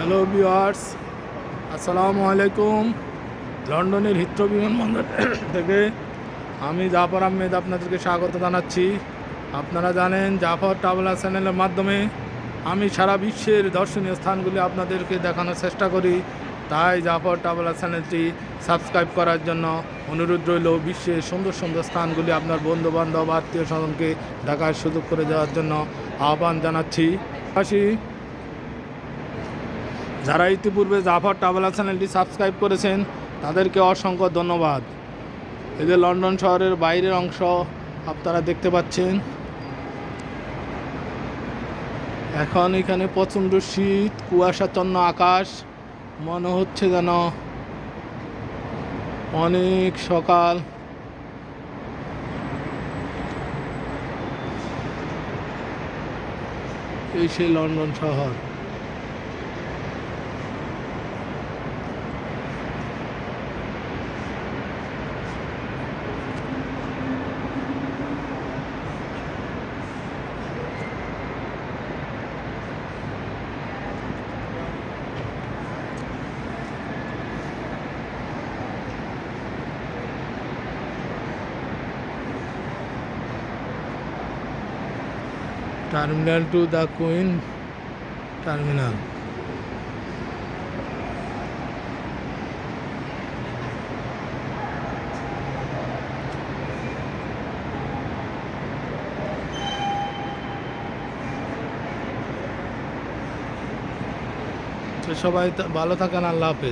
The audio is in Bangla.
হ্যালো ভিউয়ার্স আসসালামু আলাইকুম লন্ডনের হিত্র বিমানবন্দর থেকে আমি জাফর আহমেদ আপনাদেরকে স্বাগত জানাচ্ছি। আপনারা জানেন জাফর ট্রাভেলার চ্যানেলের মাধ্যমে আমি সারা বিশ্বের দর্শনীয় স্থানগুলি আপনাদেরকে দেখানোর চেষ্টা করি। তাই জাফর ট্রাভেলার চ্যানেলটি সাবস্ক্রাইব করার জন্য অনুরোধ রইল বিশ্বের সুন্দর সুন্দর স্থানগুলি আপনার বন্ধু বান্ধব আত্মীয় স্বজনকে দেখার সুযোগ করে দেওয়ার জন্য আহ্বান জানাচ্ছি। আসি। যারা ইতিপূর্বে জাফর ট্রাভেলার চ্যানেলটি সাবস্ক্রাইব করেছেন, তাদেরকে অসংখ্য ধন্যবাদ। যে লন্ডন শহরের বাইরের অংশ আপনারা দেখতে পাচ্ছেন। এখন এখানে প্রচণ্ড শীত কুয়াশাচ্ছন্ন আকাশ। মনে হচ্ছে যেন অনেক সকাল। এই সেই লন্ডন শহর। Terminal two the queen terminal সবাই ভালো থাকেন আল্লাহ হাফেজ।